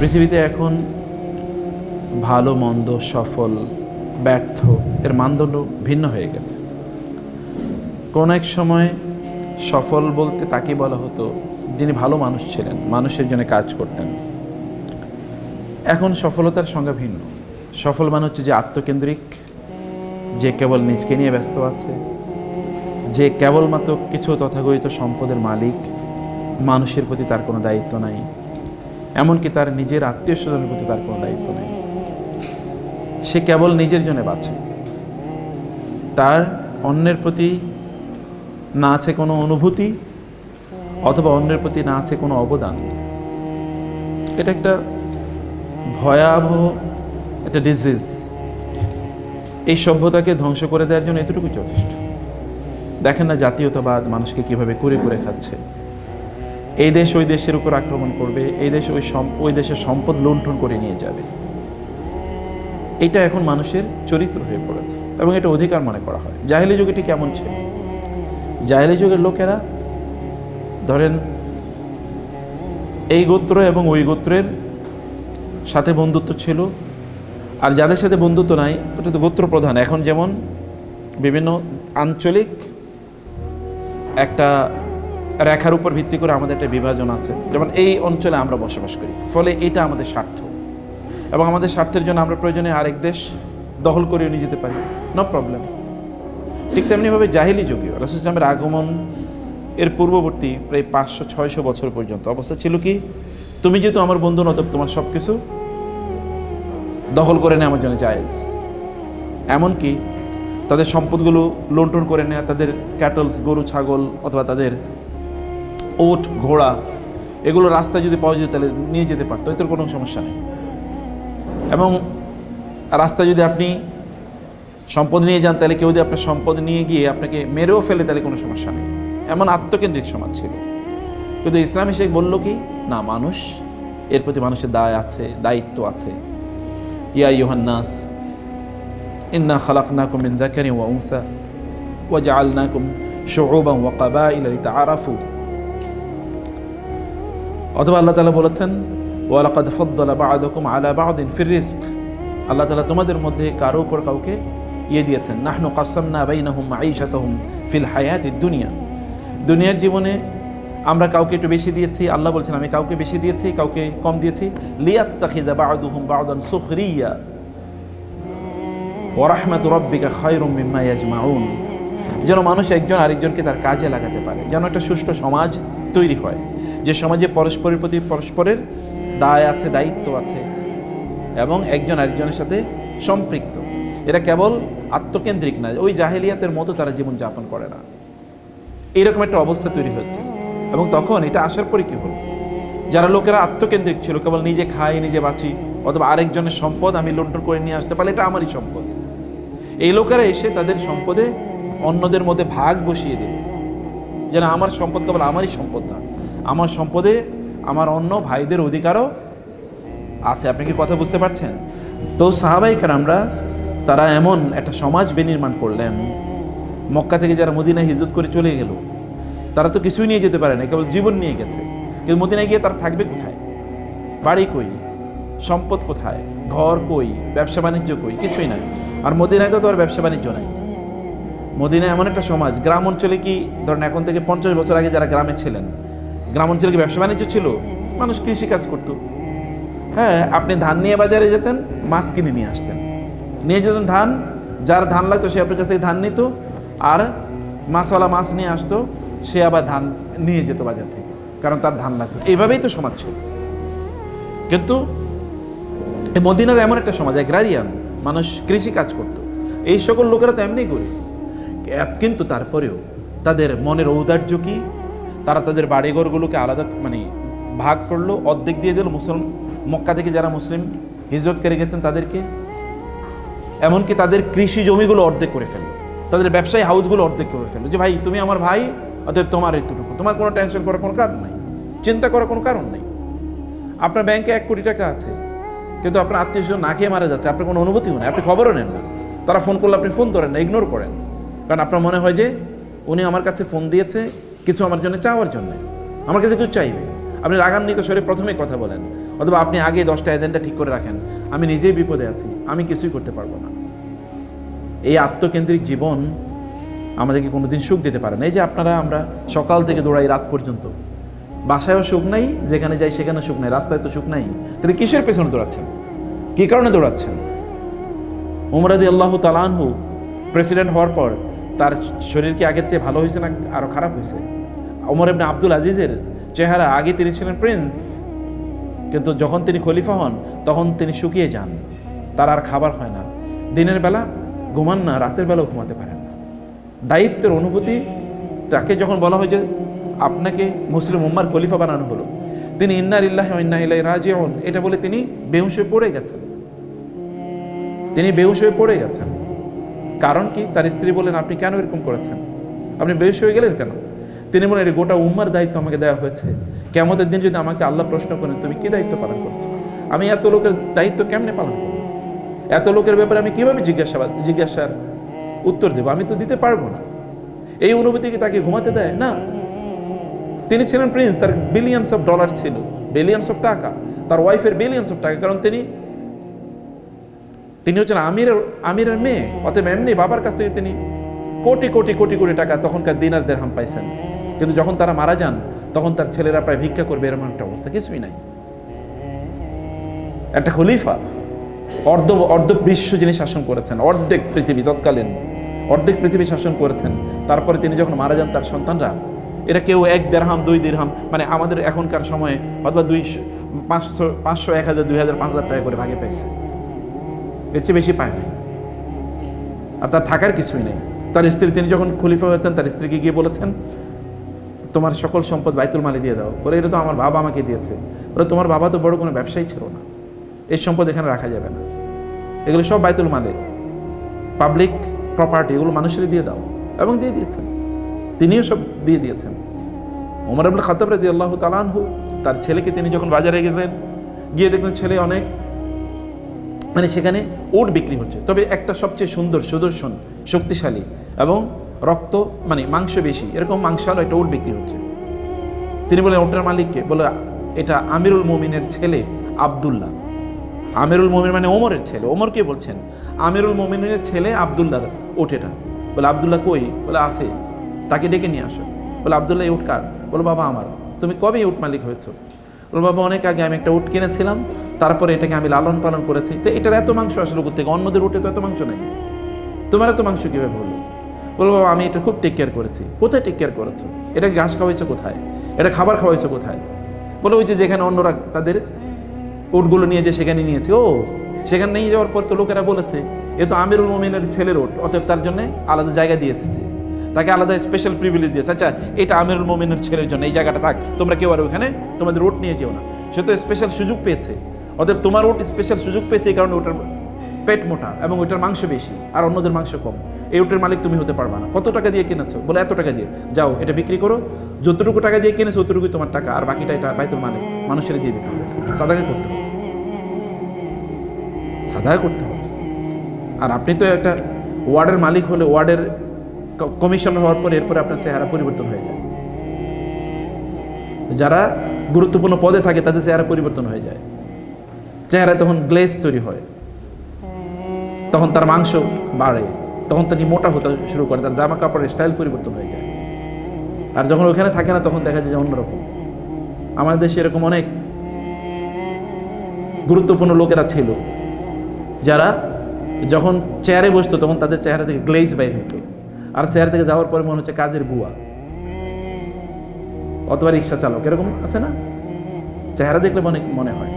পৃথিবীতে এখন ভালো, মন্দ, সফল, ব্যর্থ এর মানদণ্ড ভিন্ন হয়ে গেছে। কোন এক সময় সফল বলতে তাকে বলা হতো যিনি ভালো মানুষ ছিলেন, মানুষের জন্য কাজ করতেন। এখন সফলতার সংজ্ঞা ভিন্ন। সফল মানে হচ্ছে যে আত্মকেন্দ্রিক, যে কেবল নিজকে নিয়ে ব্যস্ত আছে, যে কেবলমাত্র কিছু তথাকথিত সম্পদের মালিক, মানুষের প্রতি তার কোনো দায়িত্ব নাই। এমনকি তার নিজের আত্মীয় স্বজনের প্রতি তার কোনো দায়িত্ব নেই। সে কেবল নিজের জন্য বাঁচে। তার অন্যের প্রতি না আছে কোনো অনুভূতি অথবা অন্যের প্রতি না আছে কোনো অবদান। এটা একটা ভয়াবহ একটা ডিজিজ এই সভ্যতাকে ধ্বংস করে দেওয়ার জন্য এতটুকু যথেষ্ট। দেখেন না জাতীয়তাবাদ মানুষকে কীভাবে করে করে খাচ্ছে। এই দেশ ওই দেশের উপর আক্রমণ করবে, এই দেশ ওই ওই দেশের সম্পদ লুণ্ঠন করে নিয়ে যাবে। এটা এখন মানুষের চরিত্র হয়ে পড়েছে এবং এটা অধিকার মনে করা হয়। জাহেলি যুগ এটি কেমন ছিল। জাহেলি যুগের লোকেরা ধরেন এই গোত্র এবং ওই গোত্রের সাথে বন্ধুত্ব ছিল। আর যাদের সাথে বন্ধুত্ব নাই, ওটা তো গোত্র প্রধান। এখন যেমন বিভিন্ন আঞ্চলিক একটা রেখার উপর ভিত্তি করে আমাদের একটা বিভাজন আছে। যেমন এই অঞ্চলে আমরা বসবাস করি, ফলে এটা আমাদের স্বার্থ। এবং আমাদের স্বার্থের জন্য আমরা প্রয়োজনে আরেক দেশ দখল করে নিয়ে যেতে পারি। নো প্রবলেম ঠিক তেমনিভাবে জাহিলি যুগীয় রাসুল ইসলামের আগমন এর পূর্ববর্তী প্রায় পাঁচশো, ছয়শো বছর পর্যন্ত অবস্থা ছিল কি? তুমি যেহেতু আমার বন্ধু নতব, তোমার সব কিছু দখল করে নেওয়া আমার জন্য জায়েজ। এমনকি তাদের সম্পদগুলো লুণ্ঠন করে নেওয়া তাদের ক্যাটলস, গরু, ছাগল অথবা তাদের ওট, ঘোড়া, এগুলো রাস্তায় যদি পাওয়া যেত তাহলে নিয়ে যেতে পারতো, এতে কোনো সমস্যা নেই। এবং রাস্তায় যদি আপনি সম্পদ নিয়ে যান, তাহলে কেউ যদি আপনার সম্পদ নিয়ে গিয়ে আপনাকে মেরেও ফেলে, তাহলে কোনো সমস্যা নেই। এমন আত্মকেন্দ্রিক সমাজ ছিল। কিন্তু ইসলাম এসে বলল কি, না, মানুষ, এর প্রতি মানুষের দায় আছে, দায়িত্ব আছে। ইয়া ইউহান্নাস ইন্না খালাকনাকুম যাকারিন ওয়া উনসা ওয়া জাআলনাকুম শুউবান ওয়া কাবাইলা লিতাআরাফু। অথবা আল্লাহ তালা বলেছেন ওয়া লাকাদ ফাদ্দালা বা'দাকুম আলা বা'দিন ফির রিজক। আল্লাহ তাআলা তোমাদের মধ্যে কারও উপর কাউকে ইয়ে দিয়েছেন, নাহনু কাসামনা বাইনাহুম মাঈশাতাহুম ফিল হায়াতিদ দুনিয়া। দুনিয়ার জীবনে আমরা কাউকে একটু বেশি দিয়েছি, আল্লাহ বলছেন, আমি কাউকে বেশি দিয়েছি, কাউকে কম দিয়েছি। লিয়াত্তাখিদা বা'দুহুম বা'দান সুখরিয়া। ওরাহমাত রব্বিকা খায়রুম মিম্মা ইয়াজমাউন। যেন মানুষ একজন আরেকজনকে তার কাজে লাগাতে পারে। যেন একটা সুষ্ঠু সমাজ তৈরি হয়। যে সমাজে পরস্পরের প্রতি পরস্পরের দায় আছে, দায়িত্ব আছে এবং একজন আরেকজনের সাথে সম্পৃক্ত। এরা কেবল আত্মকেন্দ্রিক না, ওই জাহেলিয়াতের মতো তারা জীবনযাপন করে না। এইরকম একটা অবস্থা তৈরি হচ্ছে এবং তখন এটা আসার পরে কী হলো? যারা লোকেরা আত্মকেন্দ্রিক ছিল, কেবল নিজে খাই, নিজে বাঁচি অথবা আরেকজনের সম্পদ আমি লুণ্ঠন করে নিয়ে আসতে পারলে এটা আমারই সম্পদ। এই লোকেরা এসে তাদের সম্পদে অন্যদের মধ্যে ভাগ বসিয়ে দিল। যেন আমার সম্পদ কেবল আমারই সম্পদ না। আমার সম্পদে আমার অন্য ভাইদের অধিকারও আছে। আপনি কি কথা বুঝতে পারছেন? তো সাহাবাইকার আমরা তারা এমন একটা সমাজ বিনির্মাণ করলেন। মক্কা থেকে যারা মদিনায় হিজরত করে চলে গেল, তারা তো কিছুই নিয়ে যেতে পারে না কেবল জীবন নিয়ে গেছে। কিন্তু মদিনায় গিয়ে তারা থাকবে কোথায়? বাড়ি কই? সম্পদ কোথায়? ঘর কই? ব্যবসা বাণিজ্য কই? কিছুই নাই। আর মদিনায় তো তো আর ব্যবসা বাণিজ্য নাই। মদিনা এমন একটা সমাজ, গ্রাম অঞ্চলে কি, ধরেন এখন থেকে পঞ্চাশ বছর আগে যারা গ্রামে ছিলেন, গ্রাম অঞ্চলে কি ব্যবসা বাণিজ্য ছিল? মানুষ কৃষি কাজ করতো। হ্যাঁ আপনি ধান নিয়ে বাজারে যেতেন, মাছ কিনে নিয়ে আসতেন। নিয়ে যেতেন ধান, যার ধান লাগতো সে আপনার কাছে ধান নিত, আর মাছওয়ালা মাছ নিয়ে আসতো, সে আবার ধান নিয়ে যেত বাজার থেকে, কারণ তার ধান লাগতো। এইভাবেই তো সমাজ ছিল। কিন্তু মদিনার এমন একটা সমাজ অ্যাগ্রারিয়ান মানুষ কৃষি কাজ করত। এই সকল লোকেরা তো এমনি করি কিন্তু তারপরেও তাদের মনের ঔদার্য কি? তারা তাদের বাড়িঘরগুলোকে আলাদা মানে ভাগ করল, অর্ধেক দিয়ে দিল, মুসলমান, মক্কা থেকে যারা মুসলিম হিজরত করে গেছেন তাদেরকে? এমনকি তাদের কৃষি জমিগুলো অর্ধেক করে ফেলল। তাদের ব্যবসায়ী হাউসগুলো অর্ধেক করে ফেলল যে, ভাই, তুমি আমার ভাই, অতএব তোমার এতটুকু। তোমার কোনো টেনশন করার কোনো কারণ নাই। চিন্তা করার কোনো কারণ নেই। আপনার ব্যাংকে এক কোটি টাকা আছে, কিন্তু আপনার আত্মীয় স্বজন না খেয়ে মারা যাচ্ছে। আপনার কোনো অনুভূতিও নেই। আপনি খবরও নেন না। তারা ফোন করলে আপনি ফোন ধরেন না ইগনোর করেন। কারণ আপনার মনে হয় যে উনি আমার কাছে ফোন দিয়েছে কিছু আমার জন্য চাওয়ার জন্য। আমার কাছে কিছু চাইবে। আপনি রাগান্বিত স্বরে প্রথমে কথা বলেন। অথবা আপনি আগে দশটা এজেন্ডা ঠিক করে রাখেন। আমি নিজেই বিপদে আছি। আমি কিছুই করতে পারব না। এই আত্মকেন্দ্রিক জীবন আমাদেরকে কোনোদিন সুখ দিতে পারে না। এই যে আপনারা, আমরা সকাল থেকে দৌড়াই রাত পর্যন্ত। বাসায়ও সুখ নাই, যেখানে যাই সেখানে সুখ নাই। রাস্তায় তো সুখ নাই। তাহলে কিসের পেছনে দৌড়াচ্ছেন? কী কারণে দৌড়াচ্ছেন? উমরাদি আল্লাহ তালানহু প্রেসিডেন্ট হওয়ার পর তার শরীর কি আগের চেয়ে ভালো হয়েছে না আরও খারাপ হয়েছে? ওমর এমনি আব্দুল আজিজের চেহারা আগে তিনি ছিলেন প্রিন্স, কিন্তু যখন তিনি খলিফা হন, তখন তিনি শুকিয়ে যান। তার আর খাবার হয় না। দিনের বেলা ঘুমান না, রাতের বেলাও ঘুমাতে পারেন না। দায়িত্বের অনুভূতি তাকে যখন বলা হয় যে, আপনাকে মুসলিম উম্মার খলিফা বানানো হলো। তিনি ইন্নার ইল্লাহ ইন্না ইলাই রাজিউন। এটা বলে তিনি বেহুশ হয়ে পড়ে গেছেন। তিনি বেহুশ হয়ে পড়ে গেছেন। কারণ কি? তার স্ত্রী বলেন আপনি কেন এরকম করেছেন? আপনি বেহুশ হয়ে গেলেন কেন? তিনি বলেন এটা গোটা উম্মার দায়িত্ব আমাকে দেওয়া হয়েছে। কেমতের দিন যদি আমাকে আল্লাহ প্রশ্ন করেন, তুমি কি দায়িত্ব পালন করছ? আমি এত লোকের দায়িত্ব কেমনে পালন করব? এত লোকের ব্যাপারে আমি কীভাবে জিজ্ঞাসাবাদ জিজ্ঞাসার উত্তর দেবো? আমি তো দিতে পারব না। এই অনুভূতি কি তাকে ঘুমাতে দেয়? না। তিনি ছিলেন প্রিন্স তার বিলিয়ন্স অফ ডলার ছিল। বিলিয়ন্স অফ টাকা। তার ওয়াইফের বিলিয়ন্স অফ টাকা। কারণ তিনি তিনি হচ্ছেন আমিরের আমিরের মেয়ে। অতএব এমনি বাবার কাছ থেকে তিনি কোটি কোটি কোটি কোটি টাকা তখনকার দিনার দেড়হাম পাইছেন। কিন্তু যখন তারা মারা যান, তখন তার ছেলেরা প্রায় ভিক্ষা করবে, এরকম একটা অবস্থা। কিছুই নাই। একটা খলিফা অর্ধ অর্ধ বিশ্ব যিনি শাসন করেছেন, অর্ধেক পৃথিবী তৎকালীন, অর্ধেক পৃথিবী শাসন করেছেন। তারপরে তিনি যখন মারা যান, তার সন্তানরা, এরা কেউ এক দেড়হাম দুই দেড়হাম মানে আমাদের এখনকার সময়ে অথবা দুই পাঁচশো পাঁচশো, এক হাজার, দুই হাজার, পাঁচ হাজার টাকা করে ভাগে পাইছে। চেয়ে বেশি পায় নাই। আর তার থাকার কিছুই নেই। তার স্ত্রী, তিনি যখন খলিফা হয়েছেন তার স্ত্রীকে গিয়ে বলেছেন, তোমার সকল সম্পদ বাইতুল মালে দিয়ে দাও। বলে, এটা তো আমার বাবা আমাকে দিয়েছে। বলে, তোমার বাবা তো বড় কোনো ব্যবসায়ী ছিল না। এই সম্পদ এখানে রাখা যাবে না। এগুলো সব বাইতুল মালে। পাবলিক প্রপার্টি, এগুলো মানুষেরই দিয়ে দাও। এবং দিয়ে দিয়েছেন। তিনিও সব দিয়ে দিয়েছেন। ওমর আবুল খাতাব রাজি আল্লাহ তালানহু তার ছেলেকে তিনি যখন বাজারে গেলেন, গিয়ে দেখলেন ছেলে অনেক মানে সেখানে ওট বিক্রি হচ্ছে। তবে একটা সবচেয়ে সুন্দর সুদর্শন, শক্তিশালী এবং রক্ত মানে মাংস বেশি, এরকম মাংসালো একটা উট বিক্রি হচ্ছে। তিনি বলেন ওটার মালিককে? বলে, এটা আমিরুল মোমিনের ছেলে আবদুল্লাহ। আমিরুল মোমিন মানে ওমরের ছেলে। ওমরকে বলছেন? আমিরুল মোমিনের ছেলে আবদুল্লাহ ওট এটা বলে, আবদুল্লাহ কই? বলে, আছে। তাকে ডেকে নিয়ে আসো। বলে, আবদুল্লাহ, এই উট কার? বলো, বাবা আমার, তুমি কবে উট মালিক হয়েছো? বলো বাবা অনেক আগে আমি একটা উট কিনেছিলাম, তারপরে এটাকে আমি লালন পালন করেছি। তো এটার এত মাংস আসলে থেকে, অন্যদের উঠে তো এত মাংস নেই। তোমার এত মাংস কীভাবে বলল বলো বাবা, আমি এটা খুব টেক কেয়ার করেছি। কোথায় টেক কেয়ার করেছ? এটা ঘাস খাওয়াইছো কোথায়? এটা খাবার খাওয়াইছো কোথায়? বলো ওই যে যেখানে অন্যরা তাদের উটগুলো নিয়ে যে সেখানে নিয়েছে। ও, সেখানে নিয়ে যাওয়ার পর তো লোকেরা বলেছে, এ তো আমিরুল মোমিনের ছেলের ওট, অতএব তার জন্য আলাদা জায়গা দিয়ে দিচ্ছে। তাকে আলাদা স্পেশাল প্রিভিলেজ দিয়েছে। আচ্ছা এটা আমিরুল মোমিনের ছেলের জন্য, এই জায়গাটা থাক। তোমরা কেউ আর ওখানে তোমাদের ওট নিয়ে যেও না। সে তো স্পেশাল সুযোগ পেয়েছে। অতএব তোমার ওট স্পেশাল সুযোগ পেয়েছে এই কারণে ওটার পেট মোটা এবং ওইটার মাংস বেশি আর অন্যদের মাংস কম। এই ওটের মালিক তুমি হতে পারবা না। কত টাকা দিয়ে কিনেছো? বলে, এত টাকা দিয়ে। যাও, এটা বিক্রি করো। যতটুকু টাকা দিয়ে কিনেছো ততটুকুই তোমার টাকা। আর বাকিটা এটা বাইতুল মালিক মানুষের দিয়ে দিতে হবে। সাদাকে করতে হবে। সাদাকে করতে হবে। আর আপনি তো একটা ওয়ার্ডের মালিক হলে ওয়ার্ডের কমিশনার হওয়ার পর এরপরে আপনার চেহারা পরিবর্তন হয়ে যায়। যারা গুরুত্বপূর্ণ পদে থাকে, তাদের চেহারা পরিবর্তন হয়ে যায়। চেহারায় তখন গ্লেজ তৈরি হয়। তখন তার মাংস বাড়ে। তখন তিনি মোটা হতে শুরু করে, তার জামা কাপড়ের স্টাইল পরিবর্তন হয়ে যায়। আর যখন ওখানে থাকে না, তখন দেখা যায় যে অন্যরকম। আমাদের দেশে এরকম অনেক গুরুত্বপূর্ণ লোকেরা ছিল, যারা যখন চেয়ারে বসতো, তখন তাদের চেহারা থেকে গ্লেজ বাইর হতো। আর চেয়ার থেকে যাওয়ার পরে মনে হচ্ছে কাজের বুয়া। অথবা রিক্সা চালক, এরকম আছে না? চেহারা দেখলে মনে মনে হয়।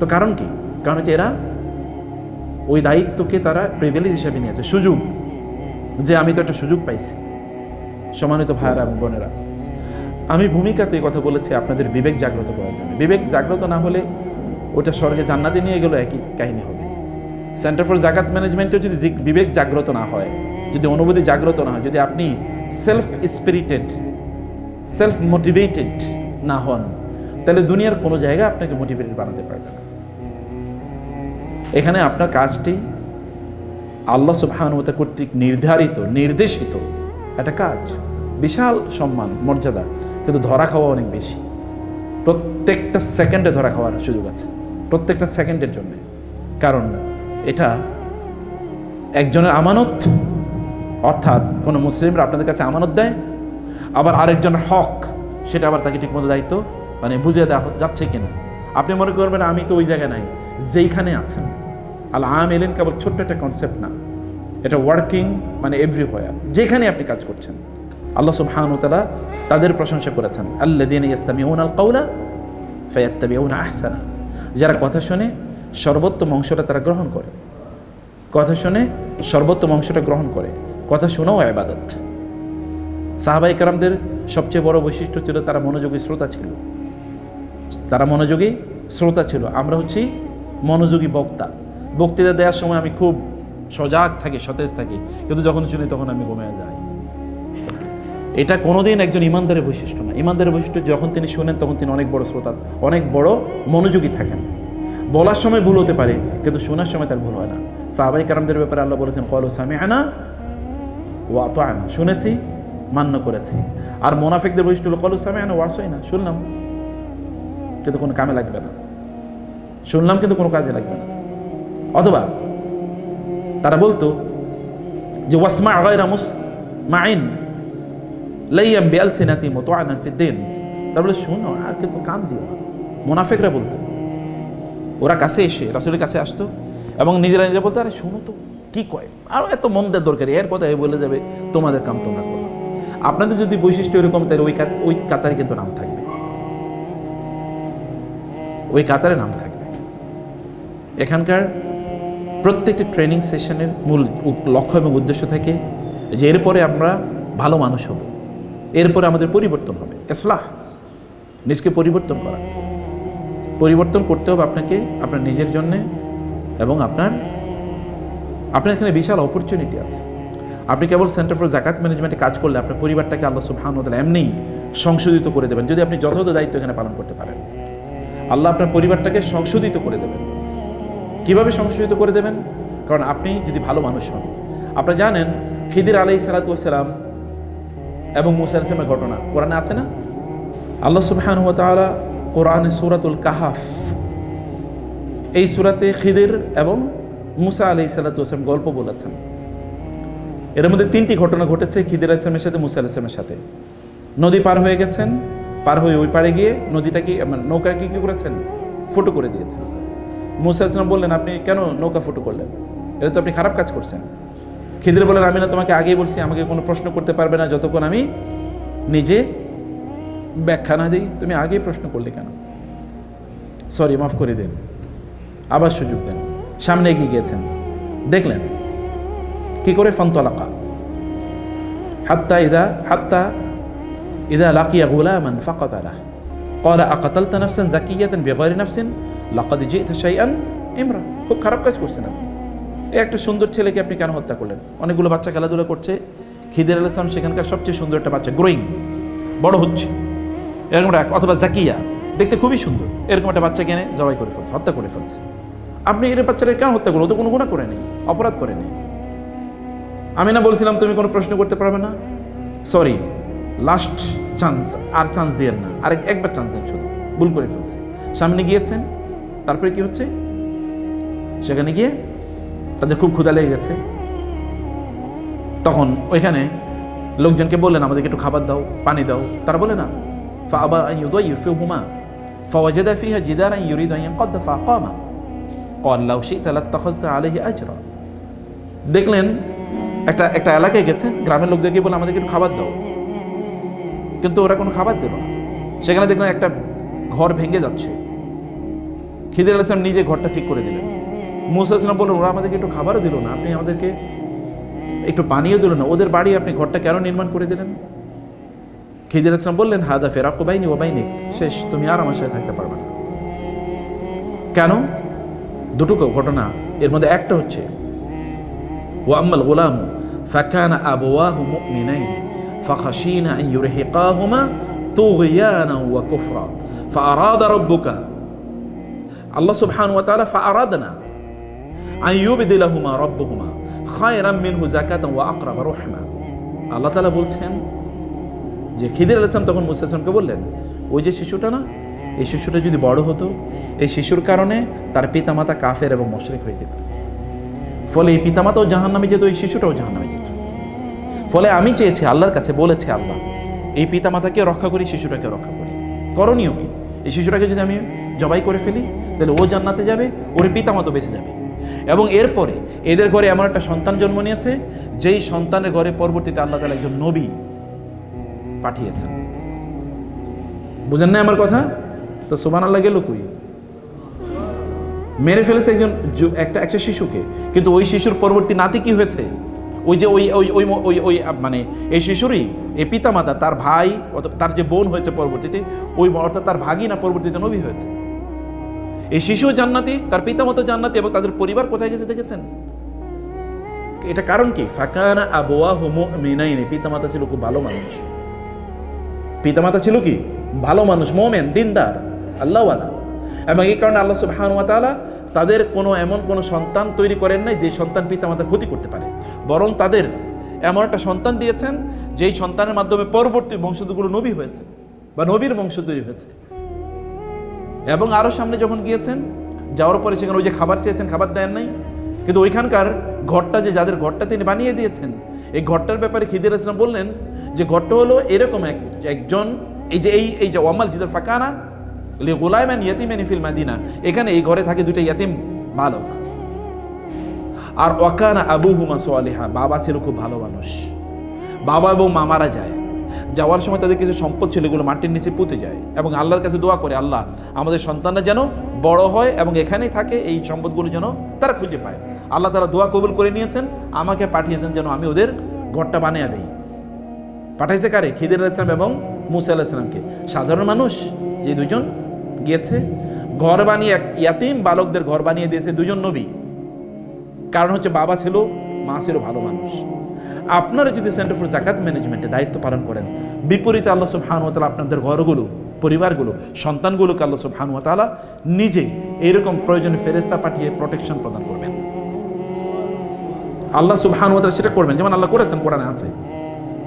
তো কারণ কি? কারণ হচ্ছে এরা ওই দায়িত্বকে তারা প্রিভিলেজ হিসাবে নিয়েছে। সুযোগ। যে আমি তো একটা সুযোগ পাইছি সমানিত ভাইয়ারা এবং বোনেরা। আমি ভূমিকাতে কথা বলেছি, আপনাদের বিবেক জাগ্রত করার জন্য। বিবেক জাগ্রত না হলে ওটা স্বর্গে জান্নাতে নিয়ে গেলেও একই কাহিনী হবে। সেন্টার ফর জাকাত ম্যানেজমেন্টেও যদি বিবেক জাগ্রত না হয়, যদি অনুভূতি জাগ্রত না হয়, যদি আপনি সেলফ স্পিরিটেড সেলফ মোটিভেটেড না হন, তাহলে দুনিয়ার কোনো জায়গা আপনাকে মোটিভেটেড বানাতে পারবে না। এখানে আপনার কাজটি আল্লাহ সুবহানুমতা কর্তৃক নির্ধারিত, নির্দেশিত একটা কাজ। বিশাল সম্মান, মর্যাদা, কিন্তু ধরা খাওয়া অনেক বেশি। প্রত্যেকটা সেকেন্ডে ধরা খাওয়ার সুযোগ আছে। প্রত্যেকটা সেকেন্ডের জন্য। কারণ এটা একজনের আমানত, অর্থাৎ কোনো মুসলিমরা আপনাদের কাছে আমানত দেয়, আবার আরেকজনের হক, সেটা আবার তাকে ঠিকমতো দায়িত্ব মানে বুঝে দেওয়া যাচ্ছে কিনা। আপনি মনে করবেন, আমি তো ওই জায়গায় নাই, যেইখানে আছেন। আল আম এলেন কেবল ছোট্ট একটা কনসেপ্ট না, এটা ওয়ার্কিং মানে এভরিহোয়ার যেখানে আপনি কাজ করছেন। আল্লাহ সুবহানুতালা তাদের প্রশংসা করেছেন আল্লাদিন ইস্তামিউন আল কাউলা ফায়াত্তাবিউন আহসানা। যারা কথা শুনে সর্বোত্তম অংশটা তারা গ্রহণ করে। কথা শুনে সর্বোত্তম অংশটা গ্রহণ করে। কথা শোনাও আবাদত সাহাবাই কারামদের সবচেয়ে বড় বৈশিষ্ট্য ছিল তারা মনোযোগী শ্রোতা ছিল। তারা মনোযোগী শ্রোতা ছিল। আমরা হচ্ছি মনোযোগী বক্তা। বক্তৃতা দেওয়ার সময় আমি খুব সজাগ থাকি, সতেজ থাকি। কিন্তু যখন শুনি তখন আমি ঘুমিয়ে যাই। এটা কোনোদিন একজন ইমানদারের বৈশিষ্ট্য না। ইমানদারের বৈশিষ্ট্য যখন তিনি শুনেন তখন তিনি অনেক বড় শ্রোতা, অনেক বড় মনোযোগী থাকেন। বলার সময় ভুল হতে পারে, কিন্তু শোনার সময় তার ভুল হয় না। সাহাবাই কারামদের ব্যাপারে আল্লাহ বলেছেন, কলো সামি আনা ও আত আনা শুনেছি, মান্য করেছি। আর মোনাফিকদের বৈশিষ্ট্য হলো, কলো সামি আনা ওয়াসই না শুনলাম, কিন্তু কোনো কামে লাগবে না। শুনলাম, কিন্তু কোনো কাজে লাগবে না। অথবা তারা বলতো যে, ওয়াসমা আগাইরা মুস মাইন লাইয়াম বিয়াল সিনাতি মতো আনান ফিদ্দিন তার বলে, শোনো আর কিন্তু কান দিও মোনাফেকরা বলতো ওরা কাছে এসে, রাসুলের কাছে আসতো এবং নিজেরা নিজেরা বলতো, আরে, শোনো তো, কি কয়? আরও এত মন্দের দরকারি এর কথা বলে যাবে, তোমাদের কাম তোমরা করো। আপনাদের যদি বৈশিষ্ট্য এরকম, তাহলে ওই ওই কাতারে কিন্তু নাম থাকবে। ওই কাতারে নাম থাকবে। এখানকার প্রত্যেকটি ট্রেনিং সেশনের মূল লক্ষ্য এবং উদ্দেশ্য থাকে যে এরপরে আমরা ভালো মানুষ হব। এরপরে আমাদের পরিবর্তন হবে। এসলাহ নিজকে পরিবর্তন করা। পরিবর্তন করতে হবে আপনাকে, আপনার নিজের জন্যে এবং আপনার আপনার এখানে বিশাল অপরচুনিটি আছে। আপনি কেবল সেন্টার ফর জাকাত ম্যানেজমেন্টে কাজ করলে আপনার পরিবারটাকে আল্লাহ সুবহানুতালা এমনি সংশোধিত করে দেবেন। যদি আপনি যথাযথ দায়িত্ব এখানে পালন করতে পারেন। আল্লাহ আপনার পরিবারটাকে সংশোধিত করে দেবেন। কীভাবে সংশোধিত করে দেবেন? কারণ আপনি যদি ভালো মানুষ হন। আপনারা জানেন, খিদির আলাই সালাতাম এবং মুসা ঘটনা কোরআনে আছে না? আল্লাহ সুবহান তাআলা কোরআনে সুরাতুল কাহাফ। এই সুরাতে খিদির এবং মুসা আলাই সালাতাম গল্প বলেছেন। এর মধ্যে তিনটি ঘটনা ঘটেছে খিদির আলাইসলামের সাথে, মুসা আলাইসলামের সাথে। নদী পার হয়ে গেছেন, পার হয়ে ওই পাড়ে গিয়ে নদীটা কি মানে নৌকা কি কি করেছেন? ফুটো করে দিয়েছেন। মুসা ইসলাম বললেন, আপনি কেন নৌকা ফুটো করলেন? এটা তো আপনি খারাপ কাজ করছেন। খিদির বলেন আমি না তোমাকে আগেই বলছি, আমাকে কোনো প্রশ্ন করতে পারবে না, যতক্ষণ আমি নিজে ব্যাখ্যা না দিই তুমি আগেই প্রশ্ন করলে কেন? সরি মাফ করে দেন। আবার সুযোগ দেন। সামনে এগিয়ে গিয়েছেন। দেখলেন? কি করে? ফন্তলাকা। হাত্তা ইদা হাত্তা ইদা লাকিয়া গুলামান ফাকাত আলাহ কলা আকাতালতা নাফসান জাকিয়াতেন বেগরি নাফসিন লাকাদি জি শাইআন ইমরা খুব খারাপ কাজ করছেন আপনি। এই একটা সুন্দর ছেলেকে আপনি কেন হত্যা করলেন? অনেকগুলো বাচ্চা খেলাধুলা করছে। খিদের আল সেখানকার সবচেয়ে সুন্দর একটা বাচ্চা, গ্রোয়িং। বড় হচ্ছে। এরকম একটা অথবা জাকিয়া, দেখতে খুবই সুন্দর। এরকম একটা বাচ্চা কেনে জবাই করে ফেলছে, হত্যা করে ফেলছে। আপনি এর বাচ্চাটা কেন হত্যা করল তো কোনো গুণা করে নেই, অপরাধ করে নেই। আমি না বলছিলাম তুমি কোনো প্রশ্ন করতে পারবে না? সরি লাস্ট চান্স আর চান্স দিয়েন না। আর একবার চান্স দেন শুধু। ভুল করে ফেলছে। সামনে গিয়েছেন, তারপরে কি হচ্ছে? সেখানে গিয়ে তাদের খুব ক্ষুধা লেগে গেছে। তখন ওইখানে লোকজনকে বললেন, আমাদেরকে একটু খাবার দাও, পানি দাও। তারা বলে, না فأبى أن يضيفهما فوجد فيها جدارا يريد أن ينقض فأقامه قال لو شئت لاتخذت عليه أجرا দেখলেন একটা একটা এলাকায় গেছেন গ্রামের লোকদেরকে বলে আমাদেরকে একটু খাবার দাও কিন্তু ওরা কোনো খাবার দিল না সেখানে দেখলেন একটা ঘর ভেঙে যাচ্ছে খিদির আল ইসলাম নিজে ঘরটা ঠিক করে দিলেন মুসা ইসলাম বললেন ওরা আমাদেরকে একটু খাবারও দিল না আপনি আমাদেরকে একটু পানিও দিল না ওদের বাড়ি আপনি ঘরটা কেন নির্মাণ করে দিলেন খিদির ইসলাম বললেন হাদা ফেরাকু বাইনি ও বাইনি শেষ তুমি আর আমার সাথে থাকতে পারবে না কেন দুটো ঘটনা এর মধ্যে একটা হচ্ছে وأما الغلام فكان أبواه مؤمنين فخشينا أن يرهقاهما طغيانا وكفرا فأراد ربك الله سبحانه وتعالى فأرادنا أن يبدلهما ربهما خيرا منه زكاة وأقرب رحما আল্লাহ তালা বলছেন যে খিদির আল ইসলাম তখন মুসা ইসলামকে বললেন, ওই যে শিশুটা না, এই শিশুটা যদি বড় হতো, এই শিশুর কারণে তার পিতামাতা কাফের এবং মশরিক হয়ে যেত। ফলে এই পিতামাতাও জাহান নামে যেত, এই শিশুটাও জাহান নামে যেত। ফলে আমি চেয়েছি, আল্লাহর কাছে বলেছে আল্লাহ, এই পিতামাতাকে রক্ষা করি, শিশুটাকে রক্ষা করি। করণীয় কি? এই শিশুটাকে যদি আমি জবাই করে ফেলি, তাহলে ও জান্নাতে যাবে, ওর পিতামাতা বেঁচে যাবে। এবং এরপরে এদের ঘরে এমন একটা সন্তান জন্ম নিয়েছে, যেই সন্তানের ঘরে পরবর্তীতে আল্লাহ তালা একজন নবী পাঠিয়েছেন। বুঝেন না আমার কথা? তো সোবান আল্লাহ গেল কুই? মেরে ফেলেছে একজন একটা একটা শিশুকে। কিন্তু ওই শিশুর পরবর্তী নাতি কি হয়েছে? ওই যে ওই ওই ওই ওই ওই মানে এই শিশুরই, এই পিতামাতা, তার ভাই তার যে বোন হয়েছে পরবর্তীতে, ওই অর্থাৎ তার ভাগিনা পরবর্তীতে নবী হয়েছে। এই শিশু জান্নাতি, তার পিতামাতা জান্নাতি এবং তাদের পরিবার কোথায় গেছে দেখেছেন? এটা কারণ কি? ফাকানা আবোয়া হোমো মিনাইনি পিতামাতা ছিল খুব ভালো মানুষ। পিতামাতা ছিল কি? ভালো মানুষ, মোমেন, দিনদার, আল্লাহওয়ালা। এবং এই কারণে আল্লাহ সুবহান ওয়া তাআলা তাদের কোনো এমন কোনো সন্তান তৈরি করেন নাই যে সন্তান পিতামাতার ক্ষতি করতে পারে। বরং তাদের এমন একটা সন্তান দিয়েছেন যেই সন্তানের মাধ্যমে পরবর্তী বংশধরগুলো নবী হয়েছে বা নবীর বংশ তৈরি হয়েছে। এবং আরও সামনে যখন গিয়েছেন, যাওয়ার পরে সেখানে ওই যে খাবার চেয়েছেন, খাবার দেন নাই। কিন্তু ওইখানকার ঘরটা যে, যাদের ঘরটা তিনি বানিয়ে দিয়েছেন এই ঘরটার ব্যাপারে খিদির ইসলাম বললেন যে ঘরটা হলো এরকম এক, একজন, এই যে এই এই যে ওয়ামাল জিদার ফাঁকানা লে গোলায়ম্যান ইয়াতিম্যান ফিল মাদিনা। এখানে এই ঘরে থাকে দুইটা ইয়াতিম বালক। আর ওয়াকানা আবু হুমা সোয়ালিহা বাবা ছিল খুব ভালো মানুষ। বাবা এবং মা মারা যায়। যাওয়ার সময় তাদের কিছু সম্পদ ছিল, এগুলো মাটির নিচে পুঁতে যায় এবং আল্লাহর কাছে দোয়া করে, আল্লাহ আমাদের সন্তানরা যেন বড় হয় এবং এখানেই থাকে, এই সম্পদগুলো যেন তারা খুঁজে পায়। আল্লাহ তারা দোয়া কবুল করে নিয়েছেন, আমাকে পাঠিয়েছেন যেন আমি ওদের ঘরটা বানিয়ে দেই। পাঠাইছে কারে? খিদির আলাইসলাম এবং মুসা আলাইসলামকে সাধারণ মানুষ, যে দুজন গিয়েছে ঘর বানিয়ে এক ইয়াতিম বালকদের ঘর বানিয়ে দিয়েছে দুজন নবী। কারণ হচ্ছে বাবা ছিল, মা ছিল ভালো মানুষ। আপনারা যদি সেন্টার ফর জাকাত ম্যানেজমেন্টে দায়িত্ব পালন করেন, বিপরীতে আল্লাহ সুবহান ওয়া তাআলা আপনাদের ঘরগুলো, পরিবারগুলো, সন্তানগুলোকে আল্লাহ সুবহান ওয়া তাআলা নিজে এরকম প্রয়োজনে ফেরেস্তা পাঠিয়ে প্রোটেকশন প্রদান করবেন। আল্লাহ সুবহান সেটা করবেন। যেমন আল্লাহ করেছেন কোরআনে আছে।